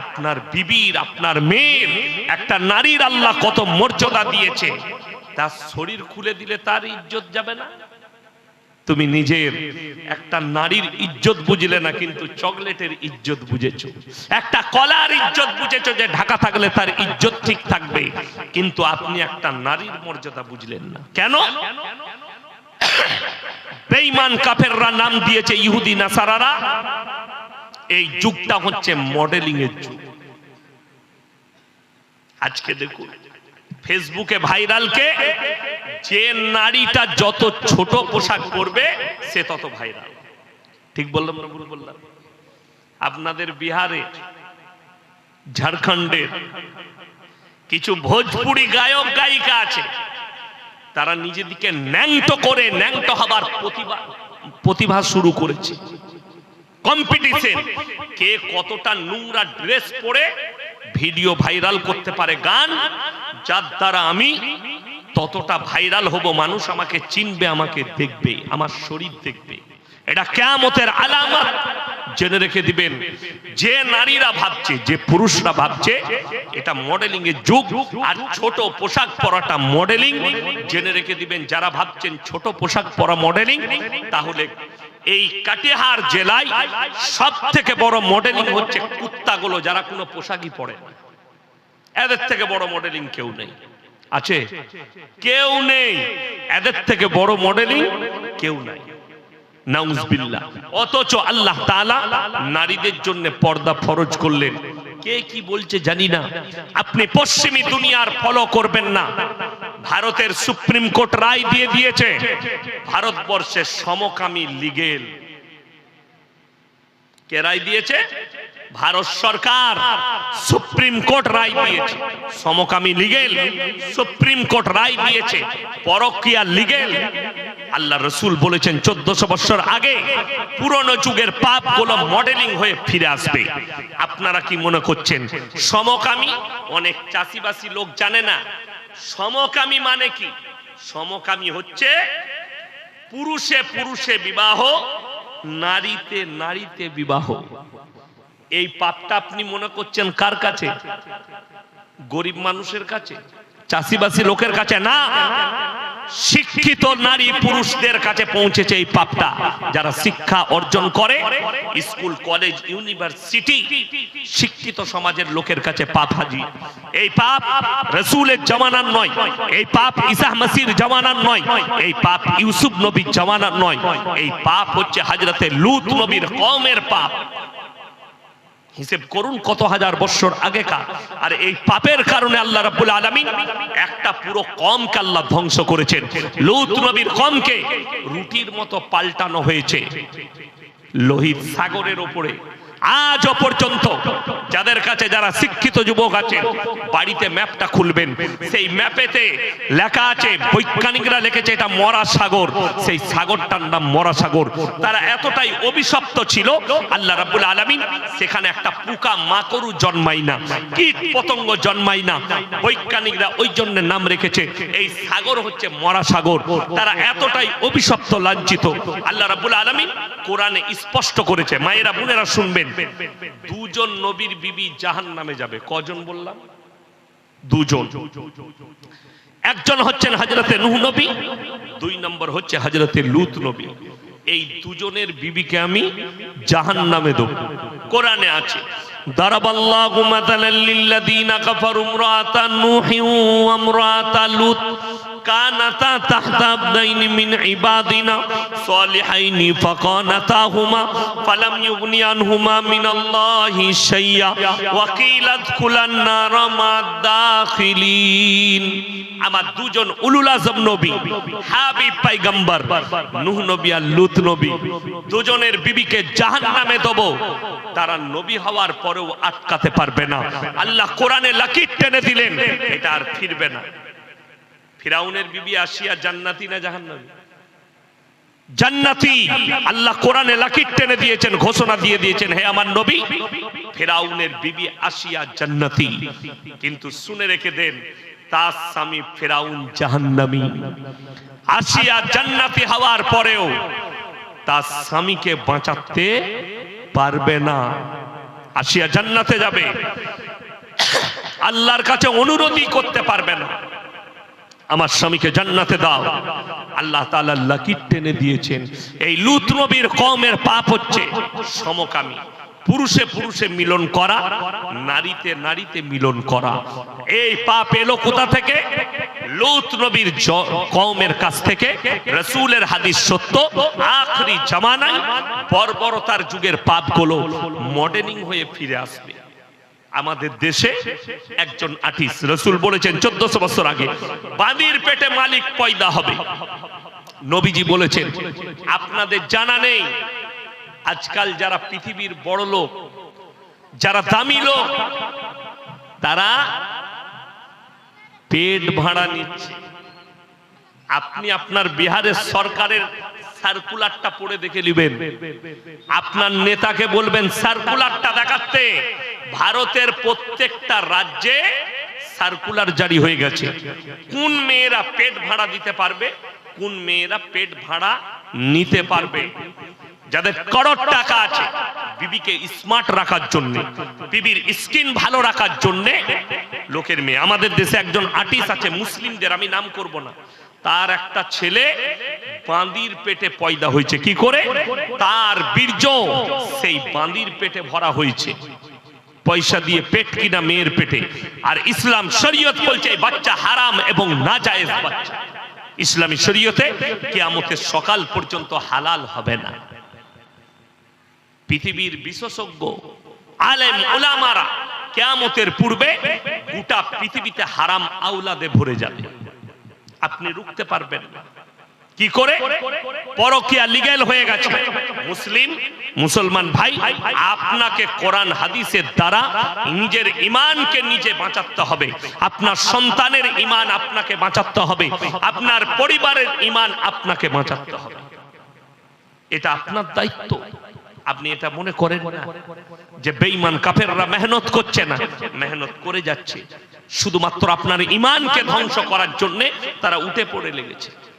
আপনার বিবির, আপনার মেয়ের, একটা নারীর আল্লাহ কত মর্যাদা দিয়েছে। তার শরীর খুলে দিলে তার ইজ্জত যাবে না? তুমি নিজের একটা নারীর ইজ্জত বুঝলে না, কিন্তু চকলেটের ইজ্জত বুঝেছ। একটা কলার ইজ্জত বুঝেছ যে ঢাকা থাকলে তার ইজ্জত ঠিক থাকবে, কিন্তু আপনি একটা নারীর মর্যাদা বুঝলেন না। কেন? বেঈমান কাফেররা নাম দিয়েছে ইহুদি, নাসারারা। এই যুগটা হচ্ছে মডেলিং এর যুগ। আজকে দেখুন ফেসবুকে ভাইরালকে যে নারীটা যত ছোট পোশাক পরবে, সে তত ভাইরাল ঠিক বললাম না ভুল বললাম? আপনাদের বিহারে, ঝাড়খণ্ডের কিছু ভোজপুরি গায়ক, গায়িকা আছে। তারা নিজেদিকে ন্যাংটো করে, ন্যাংটো হবার প্রতিভা প্রতিভা শুরু করেছে। কম্পিটিশন কে কতটা নোংরা ড্রেস পরে ভিডিও ভাইরাল করতে পারে গান, যার দ্বারা আমি ততটা ভাইরাল হব, মানুষ আমাকে চিনবে, আমাকে দেখবে, আমার শরীর দেখবে। এটা কেমতের আলামত। জেনে রেখে দিবেন, যে নারীরা ভাবছে, যে পুরুষরা ভাবছে, এটা মডেলিং এর যুগ, আর ছোট পোশাক পরাটা মডেলিং জেনে রেখে দিবেন, যারা ভাবছেন ছোট পোশাক পরা মডেলিং তাহলে এই কাটিহার জেলায় সব থেকে বড় মডেলিং হচ্ছে কুত্তাগুলো, যারা কোনো পোশাকই পরে না। এদের থেকে বড় মডেলিং কেউ নেই। আছে? কেউ নেই। এদের থেকে বড় মডেলিং কেউ নাই। অথচ আল্লাহ তাআলা নারীদের জন্য পর্দা ফরজ করলেন। কে কি বলছে জানি না। আপনি পশ্চিমী দুনিয়ার ফলো করবেন না। ভারতের সুপ্রিম কোর্ট রায় দিয়ে দিয়েছে। ভারতবর্ষের সমকামী লিগেল কে রায় দিয়েছে? ভারত সরকার সুপ্রিম কোর্ট রায় দিয়েছে। সমকামী লিগেল সুপ্রিম কোর্ট রায় দিয়েছে। পরকিয়া লিগেল আল্লাহ রসুল বলেছেন, চোদ্দশো বছর আগে পুরনো যুগের পাপগুলো মডেলিং হয়ে ফিরে আসবে। আপনারা কি মনে করছেন? সমকামী? অনেক চাষিবাসী লোক জানে না সমকামী মানে কি? সমকামী হচ্ছে পুরুষে পুরুষে বিবাহ, নারীতে নারীতে বিবাহ। এই পাপটা আপনি মনে করছেন কার কাছে? গরিব মানুষের কাছে? চাষিবাসী লোকের কাছে না? শিক্ষিত নারী পুরুষদের কাছে পৌঁছেছে এই পাপটা। যারা শিক্ষা অর্জন করে, স্কুল, কলেজ, ইউনিভার্সিটি, শিক্ষিত সমাজের লোকের কাছে পাপ হাজি। এই পাপ রসুলের জমানার নয়, এই পাপ ইসাহ মাসির জমানার নয়, এই পাপ ইউসুফ নবীর জমানার নয়, এই পাপ হচ্ছে হাজরতে লুত নবীর কমের পাপ। হিসেব করুন কত হাজার বছর আগেকার। আর এই পাপের কারণে আল্লাহ রাব্বুল আলামিন একটা পুরো কমকে আল্লাহ ধ্বংস করেছেন। লুত নবীর কমকে রুটির মতো পাল্টানো হয়েছে। লোহিত সাগরের উপরে আজও পর্যন্ত যাদের কাছে যারা শিক্ষিত যুবক আছে, বাড়িতে ম্যাপটা খুলবেন। সেই ম্যাপেতে লেখা আছে, বৈজ্ঞানিকরা লিখেছে এটা মরা সাগর সেই সাগরটার নাম মরা সাগর তারা এতটাই অভিশপ্ত ছিল, আল্লাহ রাব্বুল আলামিন সেখানে একটা পোকা মাকড়ু জন্মাই না, কীট পতঙ্গ জন্মাই না। বৈজ্ঞানিকরা ওই জন্য নাম রেখেছে, এই সাগর হচ্ছে মরা সাগর তারা এতটাই অভিশপ্ত, লাঞ্ছিত। আল্লাহ রাব্বুল আলামিন কোরআনে স্পষ্ট করেছে, মায়েরা বোনেরা শুনবেন। দুজন নবীর বিবি জাহান নামে যাবে কজন বললাম দুজন একজন হচ্ছেন হজরতে নুহ নবী দুই নম্বর হচ্ছে হজরতে লুত নবী এই দুজনের বিবিকে আমি জাহান নামে দেব কোরআনে আছে ضرب الله مثلا للذين كفروا امرأة نوح وامرأة لوط কানাতা মিন ইবাদিনা ইউগনি আনহুমা মিন আল্লাহি নার মা দাখিলিন আমার দুজন উলুল আজম নবী, হাবিব পাইগম্বর, নূহ নবী আর লুত নবী, দুজনের বিবিকে জাহান্নামে দেব। তারা নবী হওয়ার পরেও আটকাতে পারবে না। আল্লাহ কোরআনে লাকির টেনে দিলেন, এটা আর ফিরবে না। ফিরাউনের বিবি আসিয়া জান্নাতি না জাহান্নামী? জান্নাতি! আল্লাহ কোরআনে লাকির টেনে দিয়েছেন, ঘোষণা দিয়ে দিয়েছেন, হে আমার নবী, ফেরাউনের বিবি আসিয়া জান্নাতি। কিন্তু শুনে রেখে দেন, তার স্বামী ফেরাউন জাহান্নামী। আসিয়া জান্নাতি হওয়ার পরেও তার স্বামীকে বাঁচাতে পারবে না। আসিয়া জান্নাতে যাবে। আল্লাহর কাছে অনুরোধই করতে পারবে না। আমার স্বামীকে জান্নাতে দাও। আল্লাহ তাআলা লাকির টেনে দিয়েছেন। এই লুত নবীর কওমের পাপ হচ্ছে সমকামী। পুরুষে পুরুষে মিলন করা, নারীতে নারীতে মিলন করা। এই পাপ এলো কোথা থেকে? লুত নবীর কওমের কাছ থেকে। রসুলের হাদিস সত্য, আখরি জামানায় বর্বরতার যুগের পাপগুলো মডেলিং হয়ে ফিরে আসবে। আমাদের দেশে একজন আর্টিস্ট, রসুল বলেছেন চোদ্দশো বছর আগে বাদির পেটে মালিক পয়দা হবে। নবীজি বলেছেন, আপনাদের জানা নেই, আজকাল যারা পৃথিবীর বড় লোক, যারা দামি লোক, তারা পেট ভাড়া নিচ্ছে। আপনি আপনার বিহারের সরকারের সার্কুলারটা পড়ে দেখে নেবেন। আপনার নেতাকে বলবেন, সার্কুলারটা দেখাতে। ভারতের প্রত্যেকটা রাজ্যে সার্কুলার জারি হয়ে গেছে। কোন মেয়েরা পেট ভাড়া দিতে পারবে, কোন মেয়েরা পেট ভাড়া নিতে পারবে? যাদের করোড় টাকা আছে, বিবিকে স্মার্ট রাখার জন্য, বিবির স্কিন ভালো রাখার জন্য লোকের মেয়ে। আমাদের দেশে একজন আর্টিস্ট আছে, মুসলিমদের, আমি নাম করব না। তার একটা ছেলে বাঁদির পেটে পয়দা হয়েছে। কি করে? তার বীর্য সেই বাঁদির পেটে ভরা হয়েছে। পয়সা দিয়ে পেট কিনা মেয়ের পেটে। আর ইসলাম শরীয়ত বলছে বাচ্চা হারাম এবং নাজায়েজ বাচ্চা। ইসলামী শরীয়তে কিয়ামতের সকাল পর্যন্ত হালাল হবে না। পৃথিবীর বিশেষজ্ঞ, আলেম ওলামারা কেয়ামতের পূর্বে গোটা পৃথিবীতে হারাম আউলাদে ভরে যাবে। আপনি রুখতে পারবেন না। কি করে? পরকিয়া লিগেল হয়ে গেছে। মুসলিম, মুসলমান ভাই, আপনাকে কোরআন হাদিসের দ্বারা নিজের ইমানকে নিজে বাঁচাতে হবে। আপনার সন্তানের ইমান আপনাকে বাঁচাতে হবে। আপনার পরিবারের ইমান আপনাকে বাঁচাতে হবে। এটা আপনার দায়িত্ব। আপনি এটা মনে করেন না যে বেঈমান কাফেররা মেহনত করছে না। মেহনত করে যাচ্ছে। শুধুমাত্র আপনার ইমানকে ধ্বংস করার জন্য তারা উঠে পড়ে লেগেছে।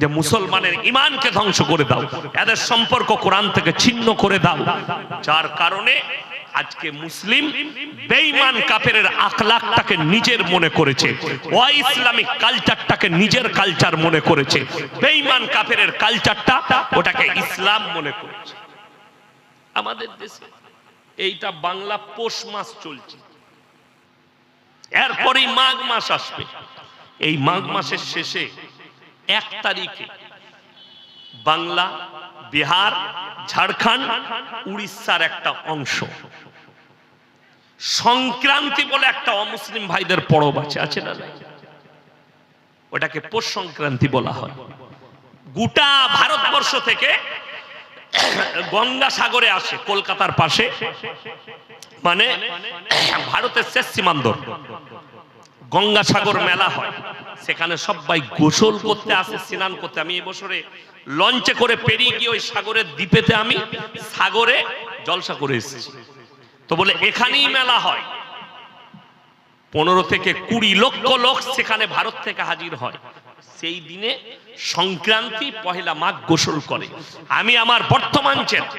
যে মুসলমানের ইমানকে ধ্বংস করে দাও, এদের সম্পর্ক কোরআন থেকে ছিন্ন করে দাও। যার কারণে আজকে মুসলিম বেঈমান কাফেরের আখলাকটাকে নিজের মনে করেছে ও ইসলামিক কালচারটাকে নিজের কালচার মনে করেছে, বেঈমান কাফেরের কালচারটা ওটাকে ইসলাম মনে করেছে। আমাদের দেশে এইটা বাংলা পৌষ মাস চলছে। এরপরেই মাঘ মাস আসবে। এই মাঘ মাসের শেষে এক তারিখে। বাংলা, বিহার, ঝাড়খণ্ড, উড়িষ্যার একটা অংশ। সংক্রান্তি বলে একটা অমুসলিম ভাইদের পরব আছে আছে না ওটাকে পৌষ সংক্রান্তি বলা হয়। গোটা ভারতবর্ষ থেকে গঙ্গা সাগরে আসে, কলকাতার পাশে। মানে ভারতের শেষ সীমান্তর গঙ্গা সাগর মেলা হয়। সেখানে সবাই গোসল করতে আসে, স্নান করতে। আমি এবছরে লঞ্চে করে পেরিয়ে গিয়ে ওই সাগরের দ্বীপেতে আমি সাগরে জলসা করে এসেছি। তো বলে, এখানেই মেলা হয়। পনেরো থেকে কুড়ি লক্ষ লোক সেখানে ভারত থেকে হাজির হয়। সেই দিনে সংক্রান্তি, পহেলা মাঘ গোসল করে। আমি আমার বর্তমান জেলা,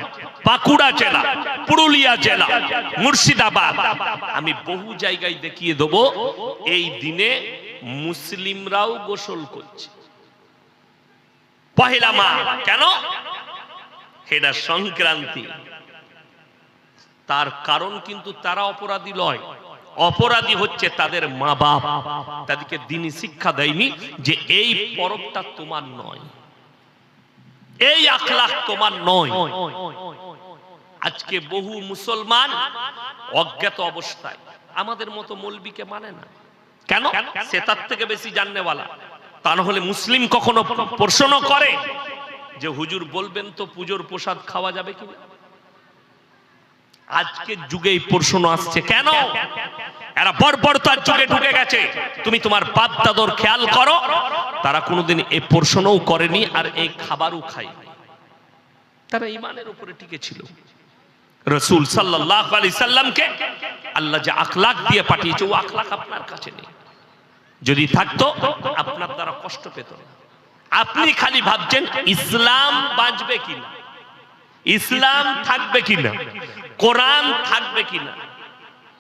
বাঁকুড়া জেলা, পুরুলিয়া জেলা, মুর্শিদাবাদ। আমি বহু জায়গায় দেখিয়ে দেবো, এই দিনে মুসলিমরাও গোসল করছে। পহেলা মাঘ কেন? এটা সংক্রান্তি। তার কারণ কিন্তু তারা অপরাধী লয় অপরাধী হচ্ছে তাদের মা বাপ। তাদেরকে দিনই শিক্ষা দেয়নি যে এই পরবটা তোমার নয়। এই আখলাখ তোমার নয়। আজকে বহু মুসলমান অজ্ঞাত অবস্থায়। আমাদের মতো মৌলবীকে মানে না। কেন? সে তার থেকে বেশি জাননেওয়ালা। তা না হলে মুসলিম কখনো প্রশ্ন করে যে হুজুর বলবেন তো পুজোর প্রসাদ খাওয়া যাবে কিনা আজকের যুগে এই প্রশ্ন আসছে, কেন? এরা বর্বরতার যুগে ঢুকে গেছে। তুমি তোমার বাপ দাদর খেয়াল করো। তারা কোনোদিন এই প্রশ্নও করেনি আর এই খাবারও খায় তারা ইমানের উপরে টিকে ছিল। রসুল সাল্লাহ আলি সাল্লামকে আল্লাহ যে আখলাক দিয়ে পাঠিয়েছে, ও আখলাক আপনার কাছে নেই। যদি থাকতো, আপনার দ্বারা কষ্ট পেত না। আপনি খালি ভাবছেন, ইসলাম বাঁচবে কিনা? ইসলাম থাকবে কিনা? কোরআন থাকবে কিনা?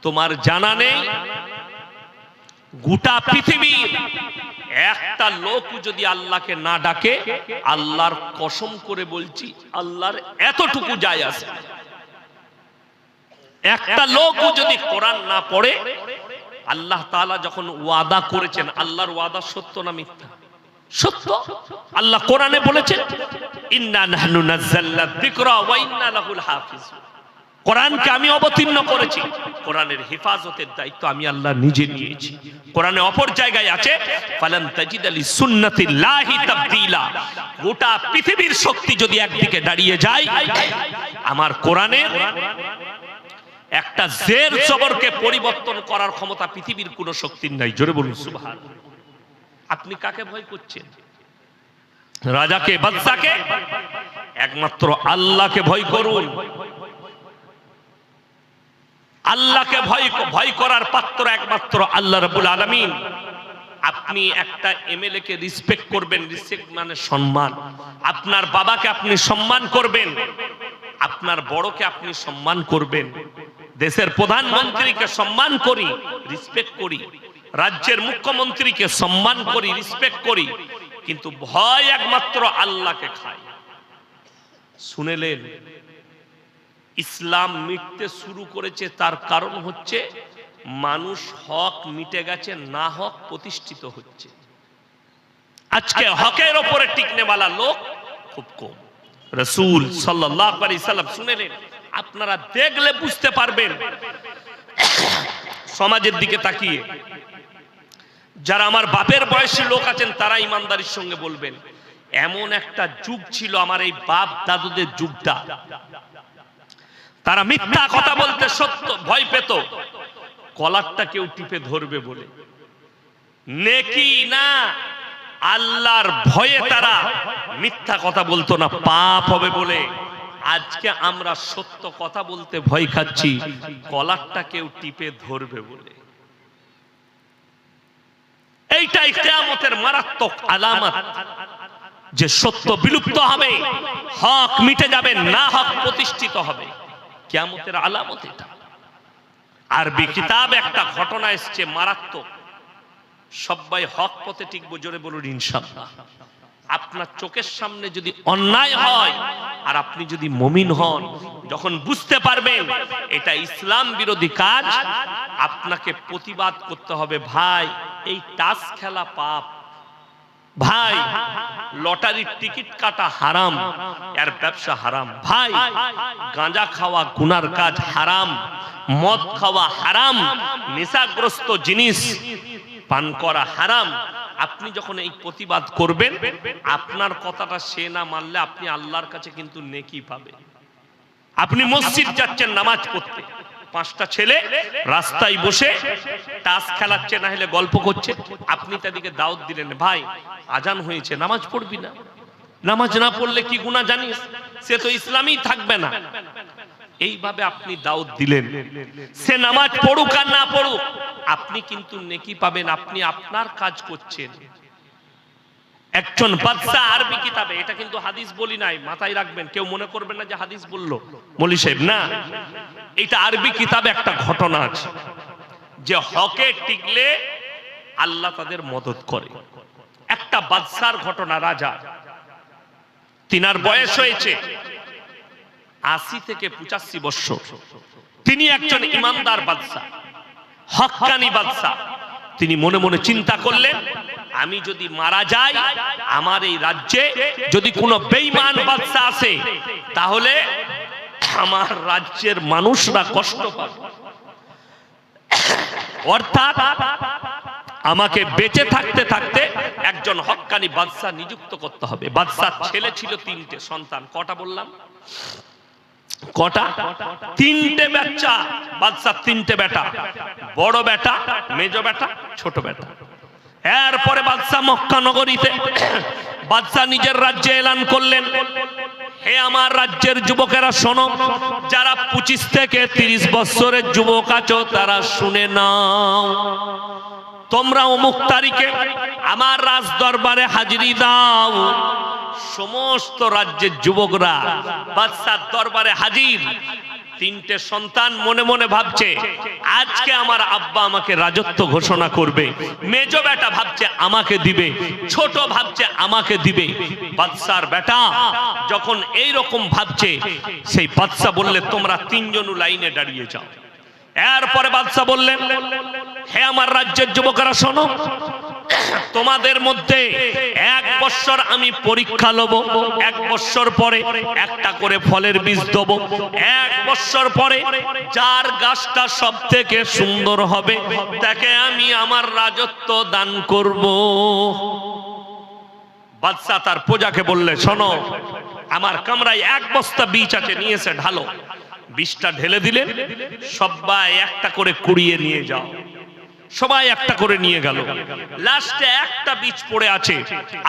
তোমার জানা নেই? গোটা পৃথিবীর একটা লোক যদি আল্লাহকে না ডাকে, আল্লাহর কসম করে বলছি, আল্লাহর এতটুকু যায় আছে। একটা লোক যদি কোরআন না পড়ে, আল্লাহ তাআলা যখন ওয়াদা করেছেন, আল্লাহর ওয়াদা সত্য না মিথ্যা? সত্য? আল্লাহ কোরআনে বলেছেন, ইন্না কোরআনকে আমি অবতীর্ণ করেছি। কোরআনের হেফাজতের দায়িত্ব আমি আল্লাহ নিজে নিয়েছি। কোরআনে অপর জায়গায় আছে তাবদীলা। গোটা পৃথিবীর শক্তি যদি একদিকে দাঁড়িয়ে যায়, আমার কোরআনের একটা জের জবরকে পরিবর্তন করার ক্ষমতা পৃথিবীর কোন শক্তির নাই। জোরে বলুন, সুবহান। আপনি কাকে ভয় করছেন? রাজাকে, বাদশাকে? একমাত্র আল্লাহকে ভয় করুন। আল্লাহকে ভয় ভয় করার পাত্র একমাত্র আল্লাহ রাব্বুল আলামিন। আপনি একটা এমএলএ কে রিসপেক্ট করবেন রিসপেক্ট মানে সম্মান। আপনার বাবাকে আপনি সম্মান করবেন, আপনার বড়কে আপনি সম্মান করবেন। দেশের প্রধানমন্ত্রীকে সম্মান করি রিসপেক্ট করি রাজ্যের মুখ্যমন্ত্রীকে সম্মান করি রিসপেক্ট করি কিন্তু ভয় একমাত্র আল্লাহকে খায়। শুনেলেন ইসলাম মিটতে শুরু করেছে তার কারণ হচ্ছে মানুষ হক মিটে গেছে না হক প্রতিষ্ঠিত হচ্ছে। আজকে হকের ওপরে টিকনেওয়ালা লোক খুব কম। রসুল আলাইহি সাল্লাম শুনেলেন আপনারা দেখলে বুঝতে পারবেন। সমাজের দিকে তাকিয়ে। যারা আমার বাপের বয়সী লোক আছেন, তারা ইমানদারির সঙ্গে বলবেন, এমন একটা যুগ ছিল আমার এই বাপ দাদুদের যুগটা। তারা মিথ্যা কথা বলতে সত্য, ভয় পেত। কলারটা কেউ টিপে ধরবে বলে। নেকি না, আল্লাহর ভয়ে তারা মিথ্যা কথা বলতো না, পাপ হবে বলে। আজকে আমরা সত্য কথা বলতে ভয় খাচ্ছি। কলারটা কেউ টিপে ধরবে বলে। এইটাই কেয়ামতের মারাত্মক আলামত। যে সত্য বিলুপ্ত হবে, হক মিটে যাবে, না হক প্রতিষ্ঠিত হবে। কেয়ামতের আলামত এটা। আরবি কিতাব একটা ঘটনা এসছে মারাত্মক। সবাই হক পথে টিকবো, জোরে বলুন ইনশাল্লাহ আপনার চোখের সামনে যদি অন্যায় হয় আর আপনি যদি মমিন হন, যখন বুঝতে পারবেন এটা ইসলাম বিরোধী কাজ, আপনাকে প্রতিবাদ করতে হবে, ভাই, এই টাস খেলা পাপ। ভাই, লটারির টিকিট কাটা হারাম, এর ব্যবসা হারাম। ভাই, গাঁজা খাওয়া গুনার কাজ হারাম, মদ খাওয়া হারাম, নেশাগ্রস্ত জিনিস পান করা হারাম আপনি যখন এই প্রতিবাদ করবেন, আপনার কথাটা সে না মানলে আপনি আল্লাহর কাছে কিন্তু নেকি পাবেন। আপনি মসজিদ যাচ্ছেন, নামাজ পড়তে। পাঁচটা ছেলে রাস্তায় বসে তাস খেলাচ্ছে, না হলে গল্প করছে। আপনি তাদেরকে দাওয়াত দিলেন, ভাই, আজান হয়েছে, নামাজ পড়বি না? নামাজ না পড়লে কি গুণা জানিস? সে তো ইসলামই থাকবে না। এইভাবে আপনি দাওয়াত দিলেন। সে নামাজ পড়ুক আর না পড়ুক, আপনি কিন্তু নেকি পাবেন, আপনি আপনার কাজ করছেন। একজন বাদশা আরবি কিতাবে, এটা কিন্তু হাদিস বলি নাই, মাথায় রাখবেন, কেউ মনে করবেন না যে হাদিস বলল। মলি সাহেব, না এটা আরবি কিতাবে একটা ঘটনা আছে, যে হকে টিকলে আল্লাহ তাদের মদত করে। একটা বাদশার ঘটনা, রাজা, তিনার বয়স হয়েছে আশি থেকে পঁচাশি বৎসর তিনি একজন ইমানদার বাদশাহ হক্কানি বাদশাহ তিনি মনে মনে চিন্তা করলেন, আমি যদি মারা যাই, আমার এই রাজ্যে যদি কোনো বেইমান বাদশাহ আসে, তাহলে আমার রাজ্যের মানুষরা কষ্ট পাবে। অর্থাৎ আমাকে বেঁচে থাকতে থাকতে একজন হক্কানি বাদশাহ নিযুক্ত করতে হবে। বাদশাহ ছেলে ছিল তিনটে সন্তান, কটা বললাম? কটা? তিনটে বাচ্চা। বাদশাহ তিনটে বেটা। বড় বেটা, মেজ বেটা, ছোট বেটা। এরপরে বাদশাহ মক্কা নগরীতে বাদশাহ নিজের রাজ্যে এলান করলেন। হে আমার রাজ্যের যুবকেরা, শোনো, যারা পঁচিশ থেকে তিরিশ বছরের যুবক আছো, তারা শুনে নাও। তোমরা অমুক তারিখে আমার রাজ দরবারে হাজিরি দাও। সমস্ত রাজ্যের যুবকরা, বাদশার দরবারে হাজির। তিনটে সন্তান মনে মনে ভাবছে, আজকে আমার আব্বা আমাকে রাজত্ব ঘোষণা করবে। মেজ বেটা ভাবছে আমাকে দিবে, ছোট ভাবছে আমাকে দিবে। বাদশার বেটা যখন এই রকম ভাবছে, সেই বাদশা বললে, তোমরা তিনজন লাইনে দাঁড়িয়ে যাও। এরপরে বাদশা বললেন, হে আমার রাজ্যের যুবকরা, শোনো, তোমাদের মধ্যে এক বছর আমি পরীক্ষা লব, এক বছর পরে একটা করে ফলের বীজ দেব, এক বছর পরে যার গাছটা সব থেকে সুন্দর হবে, তাকে আমি আমার রাজত্ব দান করব। বাদশাহ তার প্রজাকে বললে, শোনো, আমার কামরায় এক বস্তা বীজ আছে, নিয়েছে, ঢালো। বীজটা ঢেলে দিলেন, সবাই একটা করে কুড়িয়ে নিয়ে যাও। সবাই একটা করে নিয়ে গেল। লাস্টে একটা বীজ পড়ে আছে,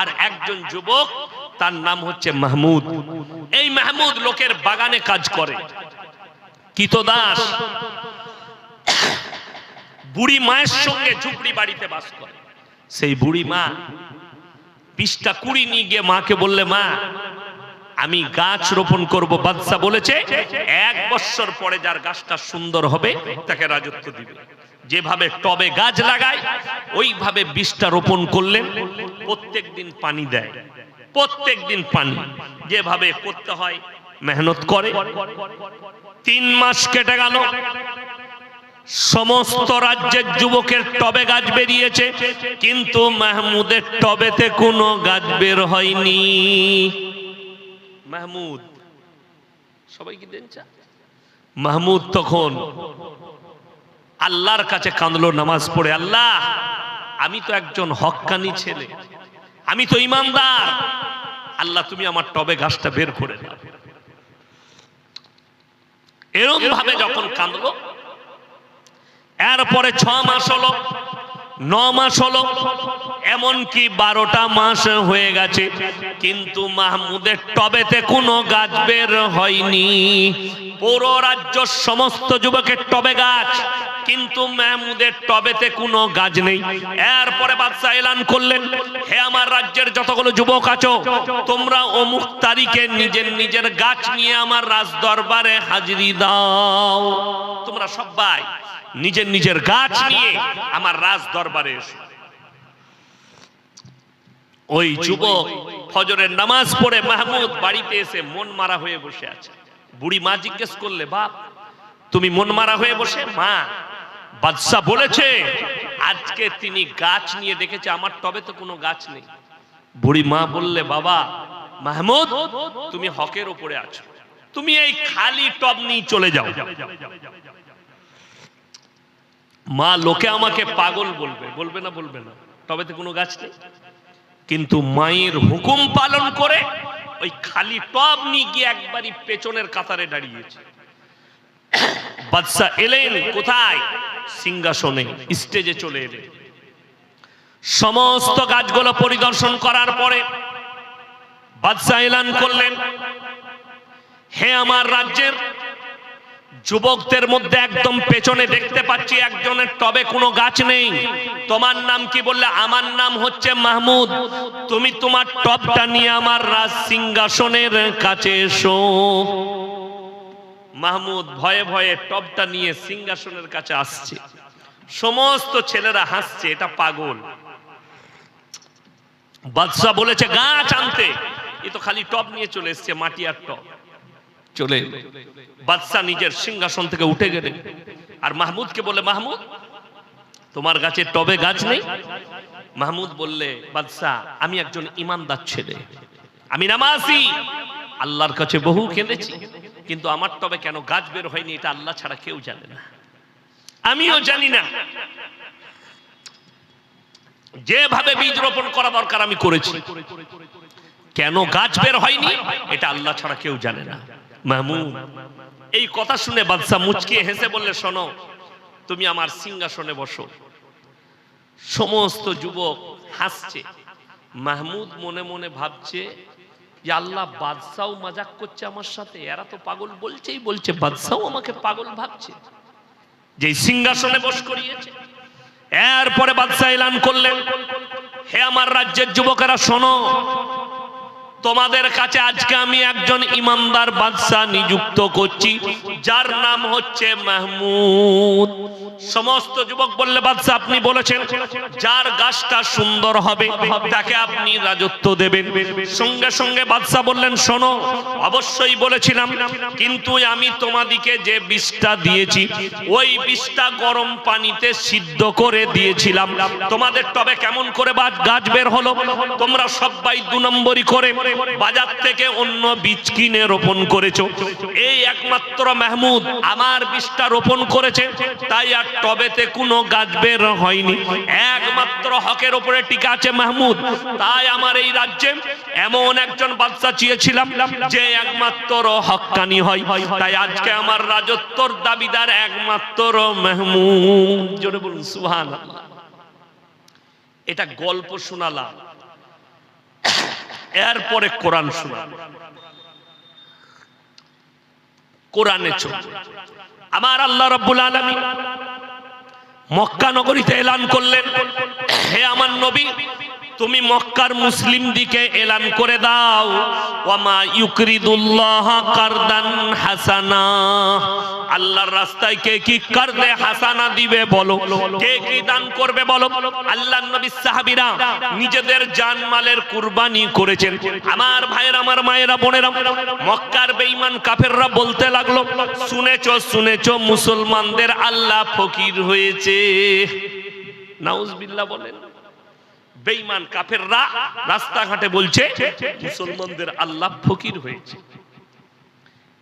আর একজন যুবক, তার নাম হচ্ছে মাহমুদ। এই মাহমুদ লোকের বাগানে কাজ করে। কিতো দাস? বুড়ি মায়ের সঙ্গে ঝুপড়ি বাড়িতে বাস করে। সেই বুড়ি মা পিসটা কুড়ি নিয়ে গিয়ে মাকে বললে, মা আমি গাছ রোপণ করব, বাদশা বলেছে। এক বছর পরে যার গাছটা সুন্দর হবে, তাকে রাজত্ব দিবে। যেভাবে টবে গাছ লাগায়, ওইভাবে বীজটা রোপণ করলেন। প্রত্যেক দিন পানি দেয়। প্রত্যেক দিন পানি। যেভাবে করতে হয়, মেহনত করে। তিন মাস কেটে গেল। সমস্ত রাজ্যের যুবকের টবে গাছ বেরিয়েছে। কিন্তু মাহমুদের টবেতে কোনো গাছ বের হয়নি। মাহমুদ। সবাই কি দেন চা? মাহমুদ তখন আল্লাহর কাছে কাঁদলো, নামাজ পড়ে, আল্লাহ, আমি তো একজন হক্কানি ছেলে, আমি তো ইমানদার। আল্লাহ, তুমি আমার টবে গাছটা বের করে দাও। এরকম ভাবে যখন কাঁদলো, এরপরে ছ মাস হলো ন মাস হলো, এমনকি বারোটা মাস হয়ে গেছে, কিন্তু মাহমুদের টবেতে কোনো গাছ বের হয়নি। পুরো রাজ্য সমস্ত যুবকের টবে গাছ, কিন্তু মাহমুদের টবেতে কোনো গাছ নেই। এরপরে বাদশাহ এলান করলেন, হে আমার রাজ্যের যতগুলো যুবক আছো, তোমরা অমুক তারিখে নিজের নিজের গাছ নিয়ে আমার রাজ দরবারে হাজিরি দাও। তোমরা সবাই নিজের নিজের গাছ নিয়ে আমার রাজ দরবারে এসো। ওই যুবক ফজরের নামাজ পড়ে মাহমুদ বাড়িতে এসে মন মারা হয়ে বসে আছে। বুড়ি মা জিজ্ঞেস করলে বাপ তুমি মন মারা হয়ে বসে? মা বাদশাহ বলেছে আজকে তিনি গাছ নিয়ে দেখেছে আমার টবে তো কোনো গাছ নেই। বুড়ি মা বললে বাবা মাহমুদ তুমি হকের উপরে আছো। তুমি এই খালি টব নিয়ে চলে যাও। মা লোকে আমাকে পাগল বলবে। বলবে না বলবে না। তবে তো কোনো গাছ নেই। কিন্তু মায়ের হুকুম পালন করে ওই খালি টব নিয়ে গিয়ে একবারই পেছনের কাতারে দাঁড়িয়েছে। বাদশা এলেন কোথায়? সিংহাসনে, স্টেজে চলে এলেন। সমস্ত গাছগুলো পরিদর্শন করার পরে বাদশাহ এলান করলেন, হে আমার রাজ্যের যুবকদের মধ্যে একদম পেছনে দেখতে পাচ্ছি একজনের টবে কোনো গাছ নেই। তোমার নাম কি বললে? আমার নাম হচ্ছে মাহমুদ। তুমি তোমার টবটা নিয়ে আমার রাজ সিংহাসনের কাছে এসো। মাহমুদ ভয়ে ভয়ে টবটা নিয়ে সিংহাসনের কাছে আসছে। সমস্ত ছেলেরা হাসছে, এটা পাগল। বাদশাহ বলেছে, গাছ আনতে। এ তো খালি টব নিয়ে চলে এসছে, মাটি আর টব চলে এলো। বাদশাহ নিজের সিংহাসন থেকে উঠে গেলেন আর মাহমুদকে বলে, মাহমুদ, তোমার গাছের টবে গাছ নেই? মাহমুদ বললে বাদশাহ আমি একজন ইমানদার ছেলে। আমি নামাজি। আল্লাহর কাছে বহু কেঁদেছি কিন্তু আমার টবে কেন গাছ বের হয়নি এটা আল্লাহ ছাড়া কেউ জানে না। আমিও জানি না। যেভাবে বীজ রোপণ করা দরকার আমি করেছি। কেন গাছ বের হয়নি এটা আল্লাহ ছাড়া কেউ জানে না। মাহমুদ এই কথা শুনে বাদশাহ মুচকিয়ে হেসে বললে, শোনো, তুমি আমার সিংহাসনে বসো। সমস্ত যুবক হাসছে। মাহমুদ মনে মনে ভাবছে যে আল্লাহ, বাদশাও মজাক করছে আমার সাথে, এরা তো পাগল বলছেই বলছে, বাদশাও আমাকে পাগল ভাবছে। যে সিংহাসনে বস করিয়েছে। এরপরে বাদশাহ এলান করলেন, হে আমার রাজ্যের যুবকেরা, শোনো তোমাদের কাছে আজকে আমি একজন ইমানদার বাদশাহ নিযুক্ত করছি, যার নাম হচ্ছে মাহমুদ। সমস্ত যুবক বললে, বাদশাহ, আপনি বলেছেন, যার গাছটা সুন্দর হবে, তাকে আপনি রাজত্ব দেবেন। সঙ্গে সঙ্গে বাদশাহ বললেন, শোনো, অবশ্যই বলেছিলাম, কিন্তু আমি তোমাদিকে যে বিষটা দিয়েছি, ওই বিষটা গরম পানিতে সিদ্ধ করে দিয়েছিলাম। তোমাদের তবে কেমন করে গাছ বের হলো, তোমরা সবাই দু নম্বরই করে বাজার থেকে অন্য বীজ কিনে রোপণ করেছ। এই একমাত্র মাহমুদ আমার বীজটা রোপণ করেছে, তাই আর টবেতে কোনো গাছ বের হয়নি। একমাত্র হকের উপরে টিকা আছে মাহমুদ। তাই আমার এই রাজ্যে এমন একজন বাদশা চেয়েছিলাম যে একমাত্র হক্কানি হয়। তাই আজকে আমার রাজত্বর দাবিদার একমাত্র মাহমুদ। জোরে বলুন সুহান এটা গল্প শোনালাম। এরপরে কোরআন শোনা। কোরআনে চলবে আমার আল্লাহ রব্বুল আলমী মক্কা নগরীতে এলান করলেন। হে আমার নবী তুমি মক্কার মুসলিম দিকে এলান করে দাও। ওয়ামা ইউকরিদুল্লাহ কারদান হাসানা। আল্লাহর রাস্তায় কে কি কারদে হাসানা দিবে বলো। কে কি দান করবে বলো। আল্লাহর নবী সাহাবীরা নিজেদের জানমালের কুরবানি করেছেন। আমার ভাইয়ের, আমার মায়েরা, বোনেরা, মক্কার বেঈমান কাফেররা বলতে লাগল, শুনেছো শুনেছো, মুসলমানদের আল্লাহ ফকির হয়েছে। নাউজবিল্লাহ বলেন। বেঈমান কাফেররা রাস্তাঘাটে বলছে, মুসলমানদের আল্লাহ ফকির হয়েছে।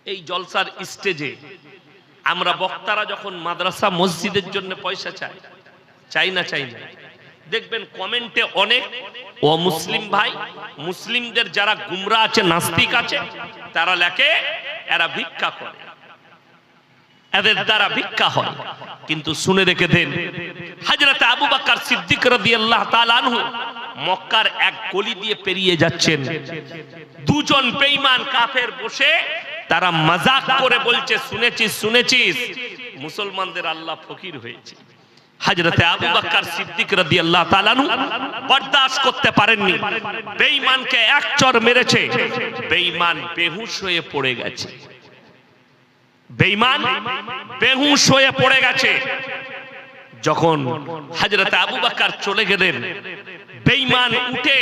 এই জলসার স্টেজে আমরা বক্তারা যখন মাদ্রাসা মসজিদের জন্য পয়সা চাই চাই না চাই না, দেখবেন কমেন্টে অনেক, ও মুসলিম ভাই, মুসলিমদের যারা গুমরা আছে, নাস্তিক আছে, তারা লেখে, এরা ভিক্ষা করে। এদের দ্বারা ভিক্ষা হয়। কিন্তু শুনে রেখে দেন, হাজরত আবু বাক্কার সিদ্দিক রাদিয়াল্লাহু তাআলা আনহু মক্কার এক গলি দিয়ে পেরিয়ে যাচ্ছেন। দুজন বেঈমান কাফের বসে তারা মজাক করে বলছে, শুনেছিস শুনেছিস, মুসলমানদের আল্লাহ ফকির হয়েছে। হাজরতে আবু বাক্কার সিদ্দিক রাদিয়াল্লাহু তাআলা আনহু বরদাশত করতে পারেননি। বেঈমানকে এক চর মেরেছে। বেঈমান বেহুশ হয়ে পড়ে গেছে। বেঈমান বেহুশ হয়ে পড়ে গেছে। যখন হাজরত আবু বাক্কার চলে গেলেন, বেঈমান উঠে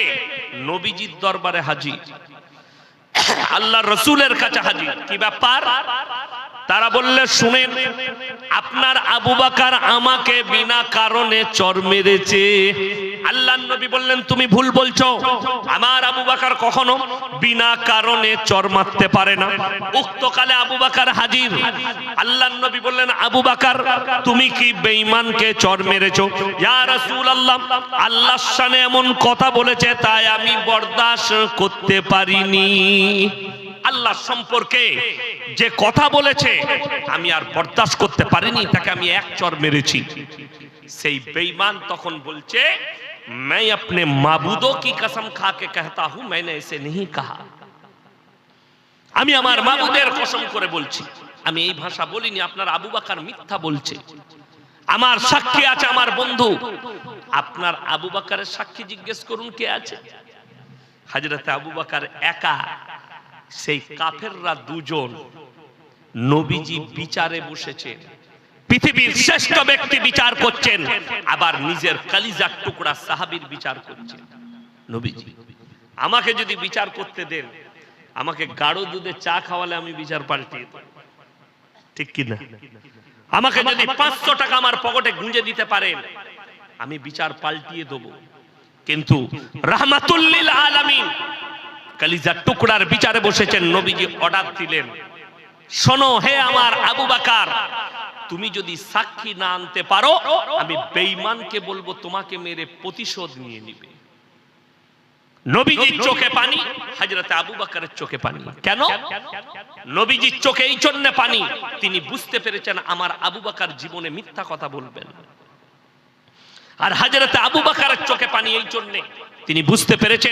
নবীজির দরবারে হাজির। আল্লাহ রসুলের কাছে হাজির। কি ব্যাপার? তারা বললে, শুনেন, আপনার আবু বাকার আমাকে বিনা কারণে চর মেরেছে। আল্লাহ নবী বললেন, তুমি ভুল বলছো। আমার আবু বাকার কখনো বিনা কারণে চর মারতে পারে না। উক্তকালে আবু বাকার হাজির। আল্লাহ নবী বললেন, আবু বাকার, তুমি কি বেঈমানকে চর মেরেছো? ইয়া রাসূলুল্লাহ আল্লাহর শানে এমন কথা বলেছে, তাই আমি বরদাশত করতে পারিনি। আল্লাহ সম্পর্কে যে কথা বলেছে আমি আর বরদাস্ত করতে পারিনি তাকে আমি এক চর মেরেছি সেই বেঈমান তখন বলছে मैं अपने माबूदों की कसम खा के कहता हूं मैंने ऐसे नहीं कहा আমি আমার মাবুদের কসম করে বলছি আমি এই ভাষা বলিনি আপনার আবু বাকার মিথ্যা বলছে আমার সাক্ষী আছে আমার বন্ধু আপনার আবু বাকারের সাক্ষী জিজ্ঞেস করুন কে আছে হাজরতে আবু বাকার একা সেই কাফেররা দুজন নবীজি বিচারে বসেছে পৃথিবীর শ্রেষ্ঠ ব্যক্তি বিচার করছেন, আবার নিজের কালিজার টুকরা সাহাবীর বিচার করছেন। নবীজি, আমাকে যদি বিচার করতে দেন, আমাকে গাঢ় দুধে চা খাওয়ালে আমি বিচার পাল্টিয়ে ঠিক কি না? আমাকে যদি পাঁচশো টাকা আমার পকেটে গুঁজে দিতে পারেন, আমি বিচার পাল্টিয়ে দেবো। কিন্তু রাহমাতুল্লিল আলামিন কালিজার টুকরার বিচারে বসেছেন নবীজি, অর্ডার দিলেন। শোনো হে আমার আবু বাকার, তুমি যদি সাক্ষী না আনতে পারো, আমি বেঈমানকে বলব তোমাকে মেরে প্রতিশোধ নিয়ে নিবে। নবীজির চোখে পানি আবু বাকারের চোখে পানি। কেন? নবীজির চোখে এই জন্য পানি, তিনি বুঝতে পেরেছেন আমার আবু বাকার জীবনে মিথ্যা কথা বলবেন। আর হাজরতে আবু বাকারের চোখে পানি এই জন্যে, তিনি বুঝতে পেরেছেন